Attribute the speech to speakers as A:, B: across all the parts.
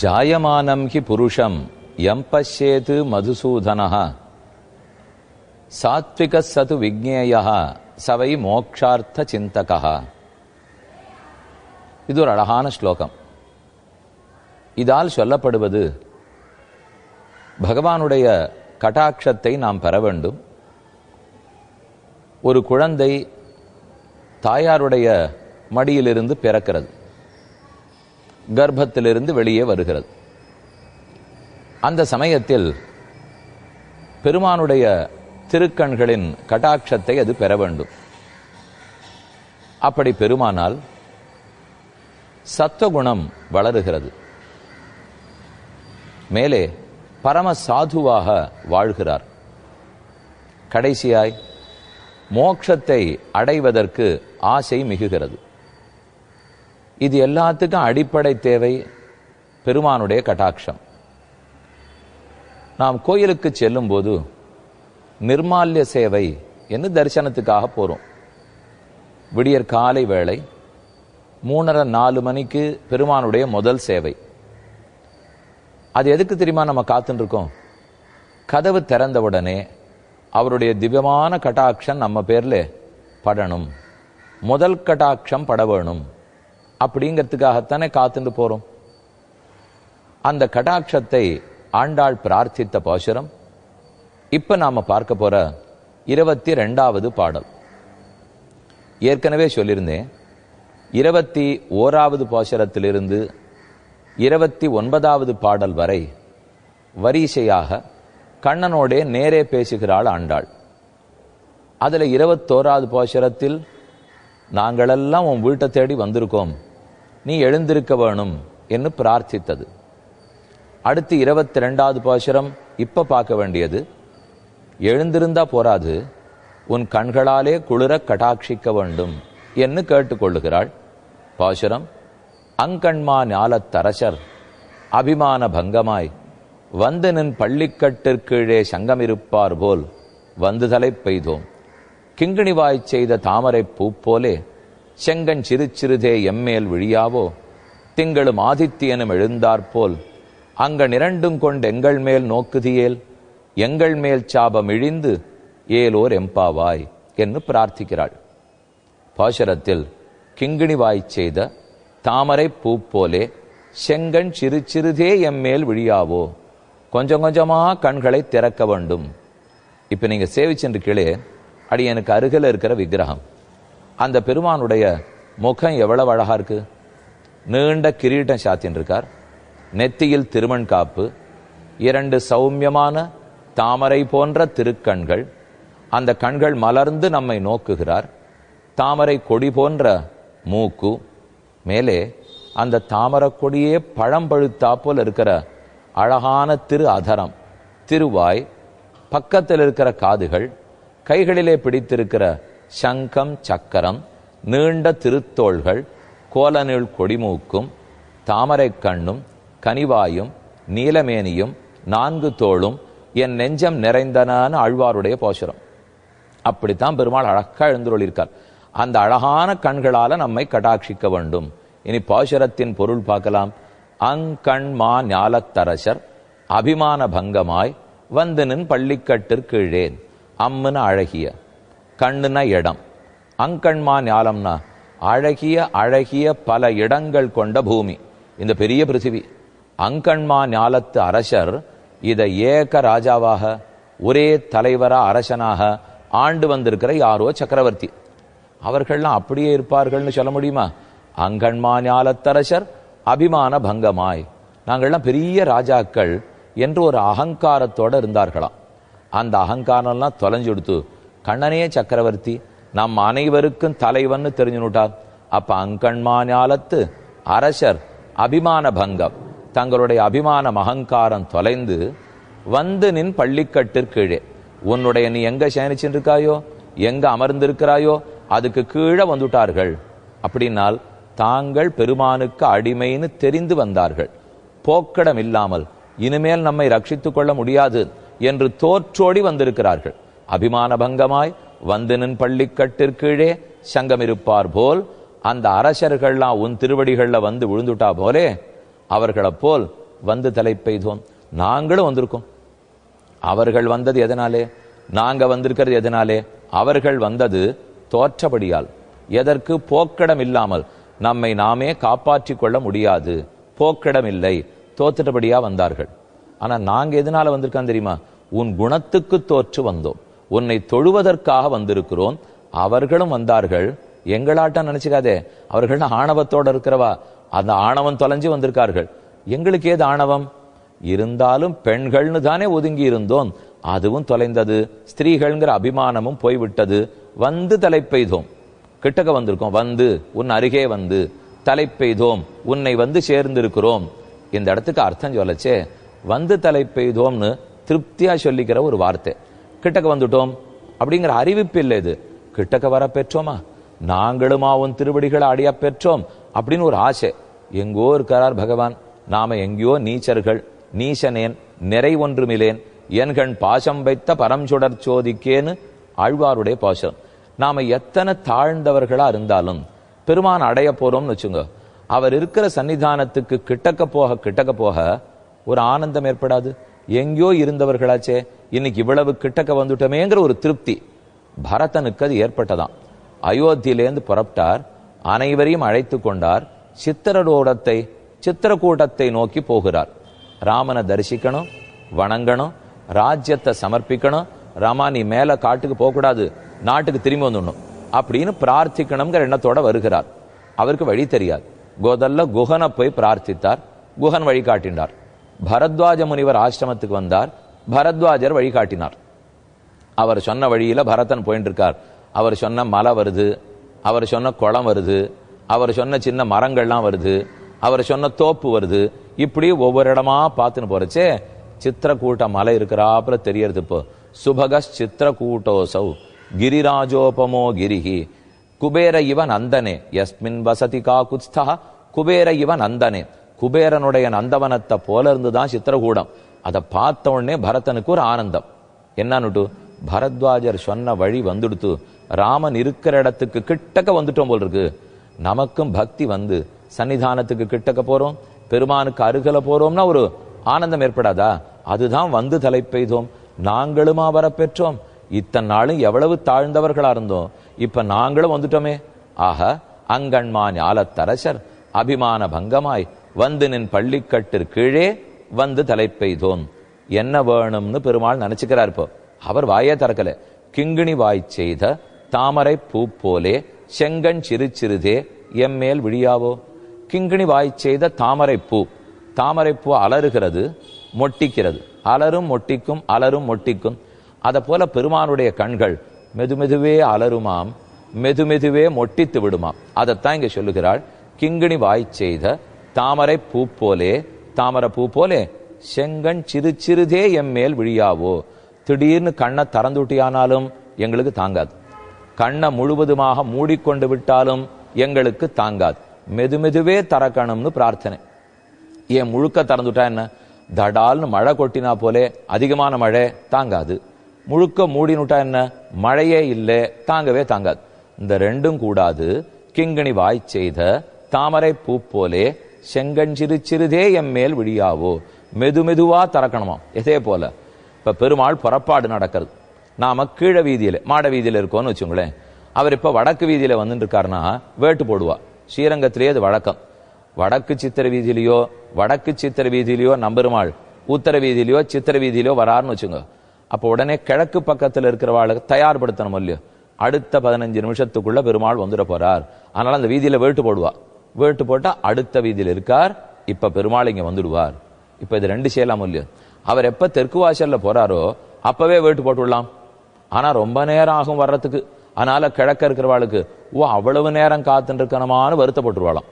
A: ஜாயமானம் ஹி புருஷம் எம் பசியேது மதுசூதனா சாத்விக சது விக்னேயா சவை மோக்ஷார்த்த சிந்தகா இது ஒரு அழகான ஸ்லோகம் இதால் சொல்லப்படுவது பகவானுடைய கட்டாட்சத்தை நாம் பெற வேண்டும் ஒரு குழந்தை தாயாருடைய மடியிலிருந்து பிறக்கிறது கர்ப்பத்திலிருந்து வெளியே வருகிறது. அந்த சமயத்தில் பெருமானுடைய திருக்கண்களின் கட்டாட்சத்தை அது பெற வேண்டும். அப்படி பெருமானால் சத்துவகுணம் வளருகிறது. மேலே பரம சாதுவாக வாழ்கிறார். கடைசியாய் மோட்சத்தை அடைவதற்கு ஆசை மிகுகிறது. இது எல்லாத்துக்கும் அடிப்படை தேவை பெருமானுடைய கட்டாட்சம். நாம் கோயிலுக்கு செல்லும்போது நிர்மால்ய சேவை என்று தரிசனத்துக்காக போகிறோம் விடியற் காலை வேளை மூணரை நாலு மணிக்கு பெருமானுடைய முதல் சேவை. அது எதுக்கு தெரியுமா நம்ம காத்துருக்கோம் கதவு கதவு திறந்தவுடனே அவருடைய திவ்யமான கட்டாட்சம் நம்ம பேரில் படணும். முதல் கட்டாட்சம் பட வேணும். அப்படிங்கிறதுக்காகத்தானே காத்துட்டு போறோம். அந்த கடாட்சத்தை ஆண்டாள் பிரார்த்தித்த பாசுரம். இப்ப நாம பார்க்க போற இருபத்தி ரெண்டாவது பாடல். ஏற்கனவே சொல்லியிருந்தேன் இருபத்தி ஓராவது பாசுரத்திலிருந்து இருபத்தி ஒன்பதாவது பாடல் வரை வரிசையாக கண்ணனோடே நேரே பேசுகிறாள் ஆண்டாள். அதுல இருபத்தோராவது பாசுரத்தில் நாங்களெல்லாம் உன் வீட்டை தேடி வந்திருக்கோம். நீ எழுந்திருக்க வேணும் என்று பிரார்த்தித்தது. அடுத்து இருபத்தி ரெண்டாவது பாசுரம் இப்ப பார்க்க வேண்டியது. எழுந்திருந்தா போராது உன் கண்களாலே குளிர கடாட்சிக்க வேண்டும் என்று கேட்டுக்கொள்ளுகிறாள். பாசுரம் அங்கண்மா ஞாலத்தரசர் அபிமான பங்கமாய் வந்து நின் பள்ளிக்கட்டிற்கீழே சங்கமிருப்பார் போல் வந்து தலை பெய்தோம் கிங்கிணிவாய் செய்த தாமரை பூ போலே செங்கன் சிறு சிறுதே எம்மேல் விழியாவோ? திங்களும் ஆதித்தியனும் எழுந்தாற்போல் அங்க நிரண்டும் கொண்டு எங்கள் மேல் நோக்குதியேல் எங்கள் மேல் சாபம் இழிந்து ஏலோர் எம்பாவாய் என்று பிரார்த்திக்கிறாள். பாசுரத்தில் கிங்கிணிவாய் செய்த தாமரை பூ போலே செங்கண் சிறு சிறுதே எம்மேல் விழியாவோ? கொஞ்சம் கொஞ்சமா கண்களை திறக்க வேண்டும். இப்ப நீங்க சேவிச்சென்று கீழே அடி எனக்கு அருகில் இருக்கிற விக்கிரகம். அந்த பெருமானுடைய முகம் எவ்வளவு அழகா இருக்கு? நீண்ட கிரீட்டம் சாத்தின் இருக்கார். நெத்தியில் திருமண் காப்பு இரண்டு சௌமியமான தாமரை போன்ற திருக்கண்கள். அந்த கண்கள் மலர்ந்து நம்மை நோக்குகிறார். தாமரை கொடி போன்ற மூக்கு. மேலே அந்த தாமரை கொடியே பழம் பழுத்தா போல் இருக்கிற அழகான திரு அதரம் திருவாய். பக்கத்தில் இருக்கிற காதுகள் கைகளிலே பிடித்திருக்கிற சங்கம் சக்கரம் நீண்ட திருத்தோள்கள் கோலநீள் கொடிமூக்கும் தாமரை கண்ணும் கனிவாயும் நீலமேனியும் நான்கு தோளும் என் நெஞ்சம் நிறைந்தனான ஆழ்வாருடைய போஷரம். அப்படித்தான் பெருமாள் அழகா எழுந்துள்ளிருக்கார் அந்த அழகான கண்களால நம்மை கடாட்சிக்க வேண்டும். இனி பாசுரத்தின் பொருள் பார்க்கலாம். அங்கண்மா ஞாலத்தரசர் அபிமான பங்கமாய் வந்து நின் பள்ளிக்கட்டிற்கீழேன் அம்முன அழகிய. கண்ணுன இடம். அங்கண்மா ஞாலம்னா அழகிய அழகிய பல இடங்கள் கொண்ட பூமி. இந்த பெரிய பிருத்திவி. அங்கண்மா ஞாலத்து அரசர் இதை ஏக ராஜாவாக ஒரே தலைவரா அரசனாக ஆண்டு வந்திருக்கிற யாரோ சக்கரவர்த்தி. அவர்கள்லாம் அப்படியே இருப்பார்கள்னு சொல்ல முடியுமா? அங்கண்மா ஞாலத்தரசர் அபிமான பங்கமாய். நாங்கள்லாம் பெரிய ராஜாக்கள் என்று ஒரு அகங்காரத்தோட இருந்தார்களாம். அந்த அகங்காரம்லாம் தொலைஞ்சு கொடுத்து கண்ணனே சக்கரவர்த்தி நம் அனைவருக்கும் தலைவன்னு தெரிஞ்சுனுட்டார். அப்ப அங்கண்மானாலத்து அரசர் அபிமான பங்கம் தங்களுடைய அபிமான அகங்காரம் தொலைந்து வந்து நின் பள்ளிக்கட்டிற்கீழே உன்னுடைய நீ எங்க சயனிச்சுருக்காயோ எங்க அமர்ந்திருக்கிறாயோ அதுக்கு கீழே வந்துட்டார்கள். அப்படின்னால் தாங்கள் பெருமானுக்கு அடிமைன்னு தெரிந்து வந்தார்கள். போக்கடம் இல்லாமல் இனிமேல் நம்மை ரட்சித்துக் கொள்ள முடியாது என்று தோற்றோடி வந்திருக்கிறார்கள். அபிமான பங்கமாய் வந்தனின் பள்ளிக்கட்டிற்கீழே சங்கமிருப்பார் போல் அந்த அரசர்கள்லாம் உன் திருவடிகளில் வந்து விழுந்துட்டா போலே அவர்களைப் போல் வந்து தலை பெய்தோம். நாங்களும் வந்திருக்கோம். அவர்கள் வந்தது எதனாலே? நாங்கள் வந்திருக்கிறது எதனாலே? அவர்கள் வந்தது தோற்றபடியால். எதற்கு? போக்கடம் இல்லாமல் நம்மை நாமே காப்பாற்றி கொள்ள முடியாது. போக்கடம் இல்லை தோத்துட்டபடியா வந்தார்கள். ஆனால் நாங்கள் எதனால வந்திருக்கோம் தெரியுமா? உன் குணத்துக்கு தோற்று வந்தோம். உன்னை தொழுவதற்காக வந்திருக்கிறோம். அவர்களும் வந்தார்கள். எங்களாட்டம் நினைச்சுக்காதே. அவர்கள் ஆணவத்தோட இருக்கிறவா? அந்த ஆணவம் தொலைஞ்சு வந்திருக்கார்கள். எங்களுக்கு ஏது ஆணவம்? இருந்தாலும் பெண்கள்னு தானே ஒதுங்கி இருந்தோம். அதுவும் தொலைந்தது. ஸ்திரீகள்ங்கிற அபிமானமும் போய்விட்டது. வந்து தலை பெய்தோம். கிட்டக்க வந்திருக்கோம். வந்து உன் அருகே வந்து. தலை பெய்தோம். உன்னை வந்து சேர்ந்திருக்கிறோம். இந்த இடத்துக்கு அர்த்தம் சொல்லச்சே. வந்து தலை பெய்தோம்னு திருப்தியா சொல்லிக்கிற ஒரு வார்த்தை. கிட்டக்க வந்துட்டோம். அப்படிங்கிற அறிவிப்பு இல்லை இது. கிட்டக்க வர பெற்றோமா? நாங்களுமா உன் திருவடிகளை அடியா பெற்றோம். அப்படின்னு ஒரு ஆசை. எங்கோ இருக்கிறார் பகவான். நாம எங்கேயோ நீச்சர்கள் நீசனேன் நிறை ஒன்றுமிலேன் என்கண் பாசம் வைத்த பரம்சுடர் சோதிக்கேன்னு ஆழ்வாருடைய பாசம். நாம எத்தனை தாழ்ந்தவர்களா இருந்தாலும் பெருமான் அடைய போறோம்னு வச்சுங்க. அவர் இருக்கிற சன்னிதானத்துக்கு கிட்டக்க போக கிட்டக்க போக ஒரு ஆனந்தம் ஏற்படாது. எங்கேயோ இருந்தவர்களாச்சே. இன்னைக்கு இவ்வளவு கிட்டக்க வந்துட்டோமேங்கிற ஒரு திருப்தி. பரதனுக்கு அது ஏற்பட்டதாம். அயோத்தியிலேருந்து புறப்பட்டார். அனைவரையும் அழைத்து கொண்டார். சித்திரடோடத்தை சித்திரக்கூட்டத்தை நோக்கி போகிறார். ராமனை தரிசிக்கணும் வணங்கணும் ராஜ்யத்தை சமர்ப்பிக்கணும் ராமா நீ மேல காட்டுக்கு போகக்கூடாது நாட்டுக்கு திரும்பி வந்துடணும் அப்படின்னு பிரார்த்திக்கணுங்கிற எண்ணத்தோட வருகிறார். அவருக்கு வழி தெரியாது. கோதல்ல குஹனை போய் பிரார்த்தித்தார். குஹன் வழிகாட்டினார் பரத்வாஜ முனிவர் ஆசிரமத்துக்கு வந்தார். பரத்வாஜர் வழிகாட்டினார். அவர் சொன்ன வழியில் பரதன் போயிட்டு இருக்கார் அவர் சொன்ன மலை வருது அவர் சொன்ன குளம் வருது அவர் சொன்ன சின்ன மரங்கள்லாம் வருது அவர் சொன்ன தோப்பு வருது. இப்படி ஒவ்வொரு இடமா பார்த்துன்னு போறச்சே சித்திரக்கூட்ட மலை இருக்கிறாப்புல தெரியறது இப்போ. சுபக சித்திரக்கூட்டோசௌ கிரிராஜோபமோ கிரிஹி. குபேர இவ நந்தனே யஸ்மின் வசதி காகுத்ஸ்தா குபேர இவ நந்தனே குபேரனுடைய நந்தவனத்தை போல இருந்துதான் சித்திரகூடம். அதை பார்த்த உடனே பரதனுக்கு ஒரு ஆனந்தம். என்னன்னுட்டு பரத்வாஜர் சொன்ன வழி வந்துடுத்து. ராமன் இருக்கிற இடத்துக்கு கிட்டக்க வந்துட்டோம் போல் இருக்கு நமக்கும் பக்தி வந்து. சன்னிதானத்துக்கு கிட்டக்க போறோம். பெருமானுக்கு அருகல போறோம்னா ஒரு ஆனந்தம் ஏற்படாதா? அதுதான் வந்து தலை பெய்தோம். நாங்களுமா வரப்பெற்றோம் இத்தனை நாளும் எவ்வளவு தாழ்ந்தவர்களா இருந்தோம். இப்ப நாங்களும் வந்துட்டோமே. ஆக அங்கண்மா ஞாலத்தரசர் அபிமான பங்கமாய் வந்து நின் பள்ளிக்கட்டிற் கீழே வந்து தலை பெய்தோம் என்ன வேணும்னு பெருமாள் நினைச்சுக்கிறார் இப்போ. அவர் வாயே திறக்கல. கிங்கிணி வாய் செய்த தாமரை பூ போலே செங்கண் சிறு சிறுதே எம்மேல் விழியாவோ? கிங்கிணி வாய் செய்த தாமரை பூ. தாமரை பூ அலறுகிறது மொட்டிக்கிறது. அலரும் மொட்டிக்கும் அலரும் மொட்டிக்கும். அதை போல பெருமானுடைய கண்கள் மெதுமெதுவே அலருமாம் மெதுமெதுவே மொட்டித்து விடுமாம். அதைத்தான் இங்க சொல்லுகிறாள். கிங்கிணி வாய் செய்த தாமரை பூ போலே தாமரை பூ போலே செங்கண் சிறு சிறுதே எம்மேல் விழியாவோ? திடீர்னு கண்ணை திறந்துட்டியானாலும் எங்களுக்கு தாங்காது. கண்ணை முழுவதுமாக மூடிக்கொண்டு விட்டாலும் எங்களுக்கு தாங்காது. மெதுமெதுவே தரக்கணும்னு பிரார்த்தனை. ஏன் முழுக்க திறந்துட்டா என்ன? தடால்னு மழை கொட்டினா போலே அதிகமான மழை தாங்காது. முழுக்க மூடினுட்டா என்ன? மழையே இல்லை தாங்கவே தாங்காது. இந்த ரெண்டும் கூடாது. கிங்கணி வாய் செய்த தாமரை பூ போலே செங்கஞ்சிறு சிறுதே எம் மேல் விழியாவோ? மெது மெதுவா திறக்கணுமாம் எதே போல. இப்ப பெருமாள் புறப்பாடு நடக்கிறது. நாம கீழ வீதியில மாட வீதியில இருக்கோம்னு வச்சுங்களேன். அவர் இப்ப வடக்கு வீதியில வந்துட்டு இருக்காருன்னா வேட்டு போடுவா. ஸ்ரீரங்கத்திலேயே அது வழக்கம். வடக்கு சித்திர வீதியிலையோ வடக்கு சித்திர வீதியிலையோ நம்பெருமாள் உத்தர வீதியிலையோ சித்திர வீதியிலையோ வராருன்னு வச்சுங்க. அப்போ உடனே கிழக்கு பக்கத்துல இருக்கிறவாளுக்கு தயார்படுத்தணும் இல்லையோ? அடுத்த பதினஞ்சு நிமிஷத்துக்குள்ள பெருமாள் வந்துட போறார். அதனால அந்த வீதியில வேட்டு போடுவா. வேட்டு போட்டால் அடுத்த வீதியில் இருக்கார். இப்போ பெருமாள் இங்கே வந்துடுவார். இப்போ இது ரெண்டு செய்யலாம் இல்லையோ அவர் எப்போ தெற்கு வாசலில் போகிறாரோ அப்போவே வேட்டு போட்டு விடலாம். ஆனால் ரொம்ப நேரம் ஆகும் வர்றதுக்கு. அதனால் கிழக்க இருக்கிறவாளுக்கு ஓ அவ்வளவு நேரம் காத்துருக்கணுமான்னு வருத்தப்பட்டுருவாளாம்.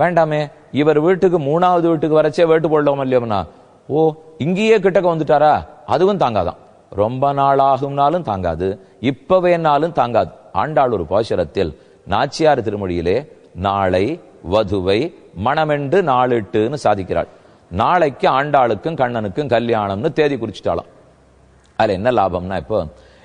A: வேண்டாமே இவர் வீட்டுக்கு மூணாவது வீட்டுக்கு வரச்சே வேட்டு போடலாம் இல்லையோம்னா ஓ இங்கேயே கிட்டக்க வந்துட்டாரா? அதுவும் தாங்காதான். ரொம்ப நாள் ஆகும்னாலும் தாங்காது. இப்ப வேணாலும் தாங்காது. ஆண்டாள் ஒரு பாசுரத்தில் நாச்சியார் திருமொழியிலே நாளை வதுவை மணமென்று நாளிட்டுன்னு சாதிக்கிறாள். நாளைக்கு ஆண்டாளுக்கும் கண்ணனுக்கும் கல்யாணம்னு தேதி குறிச்சிட்டாளாம். அதில் என்ன லாபம்னா இப்போ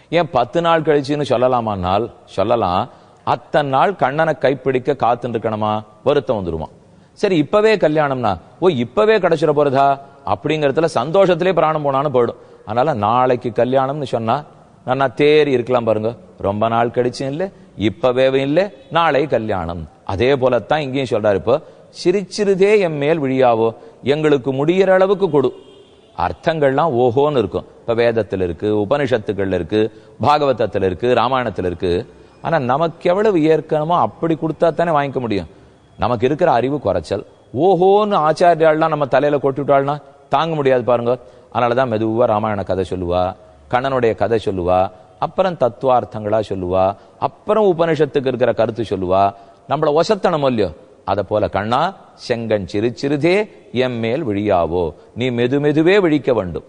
A: ஏன் பத்து நாள் கழிச்சுன்னு சொல்லலாமானால் சொல்லலாம் அத்தனை நாள் கண்ணனை கைப்பிடிக்க காத்துட்டு இருக்கணுமா வருத்தம் வந்துருமா? சரி இப்பவே கல்யாணம்னா ஓ இப்பவே கிடைச்சிட போறதா? அப்படிங்கறதுல சந்தோஷத்திலே பிராணம் போனான்னு போயிடும். அதனால நாளைக்கு கல்யாணம்னு சொன்னா நான் தேறி இருக்கலாம் பாருங்க. ரொம்ப நாள் கழிச்சு இல்லை இப்பவே இல்லை நாளை கல்யாணம். அதே போலத்தான் இங்கேயும் சொல்றாரு இப்போ சிரிச்சிருதே என் மேல் விழியாவோ? எங்களுக்கு முடியிற அளவுக்கு கொடு. அர்த்தங்கள்லாம் ஓஹோன்னு இருக்கும். இப்ப வேதத்துல இருக்கு உபனிஷத்துக்கள்ல இருக்கு பாகவதத்துல இருக்கு ராமாயணத்துல இருக்கு. ஆனா நமக்கு எவ்வளவு ஏற்கனமோ அப்படி கொடுத்தா தானே வாங்கிக்க முடியும். நமக்கு இருக்கிற அறிவு குறைச்சல். ஓஹோன்னு ஆச்சாரியாள்லாம் நம்ம தலையில கொட்டுட்டாள்னா தாங்க முடியாது பாருங்க. அதனாலதான் மெதுவா ராமாயண கதை சொல்லுவா கண்ணனுடைய கதை சொல்லுவா அப்புறம் தத்துவார்த்தங்களா சொல்லுவா? அப்புறம் உபனிஷத்துக்கு இருக்கிற கருத்து சொல்லுவா? நம்மள ஒசத்தனம் இல்லையோ? அத போல கண்ணா செங்கன் சிறு சிறுதே எம் மேல் விழியாவோ? நீ மெது மெதுவே விழிக்க வேண்டும்.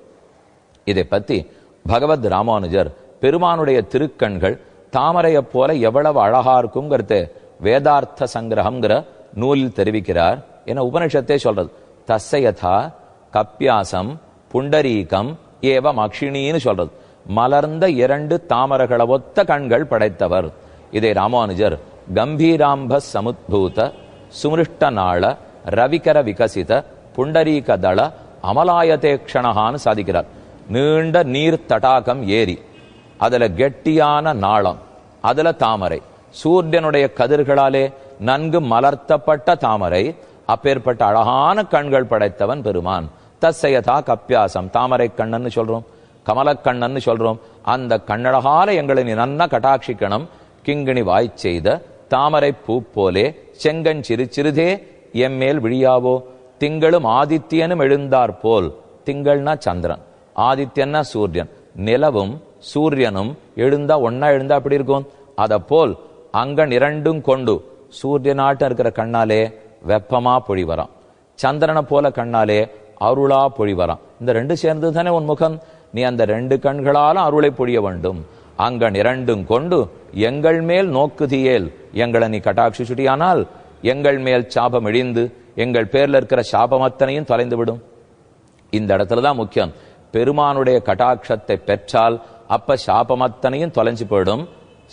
A: இதை பத்தி பகவத் ராமானுஜர் பெருமானுடைய திருக்கண்கள் தாமரையைப் போல எவ்வளவு அழகா இருக்குங்கிறது வேதார்த்த சங்கிரகம்ங்கிற நூலில் தெரிவிக்கிறார் என உபனிஷத்தே சொல்றது. தசையதா கப்பியாசம் புண்டரீகம் ஏவம் அக்ஷிணின்னு சொல்றது. மலர்ந்த இரண்டு தாமரகள ஒத்த கண்கள் படைத்தவர். இதை ராமானுஜர் கம்பீராம்ப சமுத்பூத சுமிருஷ்ட நாள ரவிகர விகசித புண்டரீக தள அமலாயதேக்ஷணகான்னு சாதிக்கிறார். நீண்ட நீர் தடாகம் ஏரி. அதுல கெட்டியான நாளம். அதுல தாமரை. சூரியனுடைய கதிர்களாலே நன்கு மலர்த்தப்பட்ட தாமரை அப்பேற்பட்ட அழகான கண்கள் படைத்தவன் பெருமான். தசையதா கப்பியாசம் தாமரை கண்ணன்னு சொல்றோம். கமலக்கண்ணன்னு சொல்றோம். அந்த கண்ணழகால எங்களை நீ நன்னா கட்டாட்சிக்கணும். கிங்கிணி வாய் செய்த தாமரை பூ போலே செங்கன் சிறு சிறுதே எம்மேல் விழியாவோ? திங்களும் ஆதித்யனும் எழுந்தார் போல். திங்கள்னா சந்திரன் ஆதித்யன்னா சூரியன். நிலவும் சூரியனும் எழுந்தா ஒன்னா எழுந்தா அப்படி இருக்கும்? அத போல் அங்கன் இரண்டும் கொண்டு சூரியனாட்டம் இருக்கிற கண்ணாலே வெப்பமா பொழி வரான். சந்திரனை போல கண்ணாலே அருளா பொழி வரான். இந்த ரெண்டு சேர்ந்து தானே உன் முகம்? நீ அந்த ரெண்டு கண்களாலும் அருளை பொழிய வேண்டும். அங்கன் இரண்டும் கொண்டு எங்கள் மேல் நோக்குதியேல். எங்களை நீ கட்டாட்சி சுட்டியானால் எங்கள் மேல் சாபம் இழிந்து எங்கள் பேர்ல இருக்கிற சாபம் அத்தனையும் தொலைந்து விடும் இந்த இடத்துல தான் முக்கியம். பெருமானுடைய கட்டாட்சத்தை பெற்றால் அப்ப சாபம் அத்தனையும் தொலைஞ்சு போயிடும்.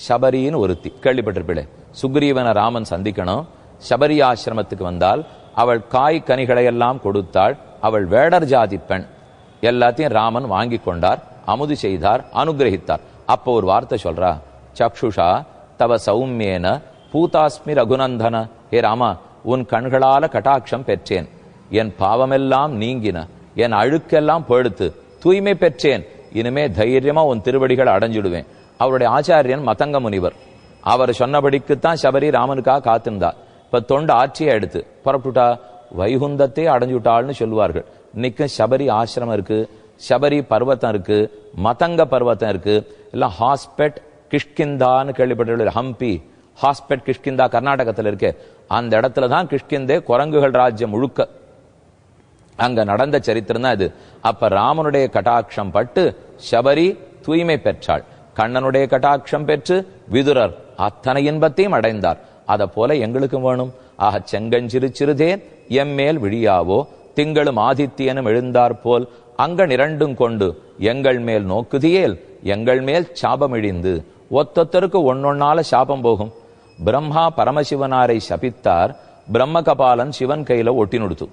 A: சபரின்னு ஒருத்தி கேள்விப்பட்டிருப்பீளே சுக்ரீவனை ராமன் சந்திக்கணும். சபரி ஆசிரமத்துக்கு வந்தால் அவள் காய் கனிகளை எல்லாம் கொடுத்தாள். அவள் வேடர் ஜாதி பெண். எல்லாத்தையும் ராமன் வாங்கி கொண்டார் அமுது செய்தார் அனுகிரகித்தார். அப்போ ஒரு வார்த்தை சொல்றா சக்ஷுஷா தவ சௌமியேன பூதாஸ்மி ரகுநந்தன. ஹே ராமா உன் கண்களால கட்டாட்சம் பெற்றேன். என் பாவமெல்லாம் நீங்கின. என் அழுக்கெல்லாம் பழுத்து தூய்மை பெற்றேன். இனிமே தைரியமா உன் திருவடிகள் அடைஞ்சிடுவேன். அவருடைய ஆச்சாரியன் மதங்க முனிவர். அவர் சொன்னபடிக்குத்தான் சபரி ராமனுக்காக காத்திருந்தார். இப்ப தொண்டு ஆட்சியை எடுத்து புறப்பட்டுட்டா வைகுந்தத்தை அடைஞ்சுட்டாள்னு சொல்லுவார்கள். இன்னைக்கும் சபரி ஆசிரமம் இருக்கு சபரி பர்வத்தம் இருக்கு மதங்க பர்வத்தம் இருக்கு. எல்லாம் ஹாஸ்பெட் கிஷ்கிந்தான்னு கேள்விப்பட்ட ஹம்பி ஹாஸ்பெட் கிஷ்கிந்தா கர்நாடகத்துல இருக்கு. அந்த இடத்துல தான் கிஷ்கிந்தே குரங்குகள் ராஜ்யம் முழுக்க. அங்க நடந்த சரித்திரம் தான் இது. அப்ப ராமனுடைய கட்டாட்சம் பட்டு சபரி தூய்மை பெற்றாள். கண்ணனுடைய கட்டாட்சம் பெற்று விதுரர் அத்தனை இன்பத்தையும் அடைந்தார். அதை போல எங்களுக்கும் வேணும். ஆக செங்கஞ்சிறு சிறுதேன் எம்மேல் விழியாவோ? திங்களும் ஆதித்யனும் எழுந்தாற்போல் போல் அங்க இரண்டும் கொண்டு எங்கள் மேல் நோக்குதியேல் எங்கள் மேல் சாபம் இழிந்து. ஒத்தொத்தருக்கு ஒன்னொன்னால சாபம் போகும். பிரம்மா பரமசிவனாரை சபித்தார் பிரம்ம கபாலன் சிவன் கையில ஒட்டி நுடுத்து.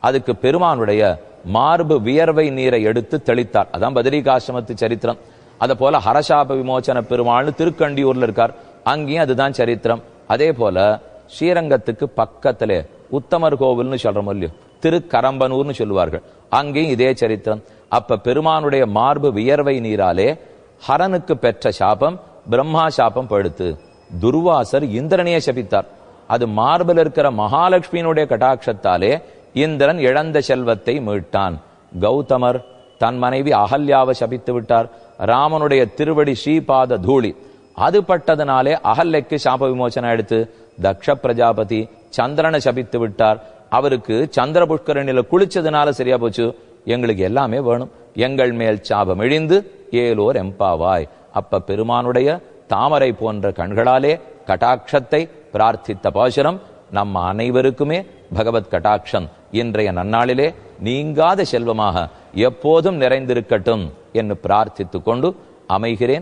A: அதுக்கு பெருமானுடைய மார்பு வியர்வை நீரை எடுத்து தெளித்தார். அதான் பதரிகாசிரமத்து சரித்திரம். அதை போல ஹரசாப விமோச்சன பெருமாள்னு திருக்கண்டியூர்ல இருக்கார். அங்கேயும் அதுதான் சரித்திரம். அதே போல ஸ்ரீரங்கத்துக்கு பக்கத்திலே உத்தமர் கோவில்னு சொல்றோம் இல்லையோ? திருக்கரம்பனூர்னு சொல்லுவார்கள். அங்கேயும் இதே சரித்திரம். அப்ப பெருமானுடைய மார்பு வியர்வை நீராலே ஹரனுக்கு பெற்ற சாபம் பிரம்மா சாபம் படுத்து. துர்வாசர் இந்திரனையே சபித்தார். அது மார்பில் இருக்கிற மகாலட்சுமியினுடைய கட்டாட்சத்தாலே இந்திரன் இழந்த செல்வத்தை மீட்டான். கௌதமர் தன் மனைவி அகல்யாவை சபித்து விட்டார். ராமனுடைய திருவடி ஸ்ரீபாத தூளி. அது பட்டதனாலே அகல்லைக்கு சாப விமோசனம் எடுத்து தக்ஷ பிரஜாபதி சந்திரனை சபித்து விட்டார். அவருக்கு சந்திர புஷ்கரணியில குளிச்சதுனால சரியா போச்சு. எங்களுக்கு எல்லாமே வேணும். எங்கள் மேல் சாபம் இழிந்து ஏலோர் எம்பாவாய். அப்ப பெருமானுடைய தாமரை போன்ற கண்களாலே கட்டாட்சத்தை பிரார்த்தித்த பாசுரம் நம்ம அனைவருக்குமே பகவத் கட்டாட்சம். இன்றைய நன்னாளிலே நீங்காத செல்வமாக எப்போதும் நிறைந்திருக்கட்டும் என்று பிரார்த்தித்துக் கொண்டு அமைகிறேன்.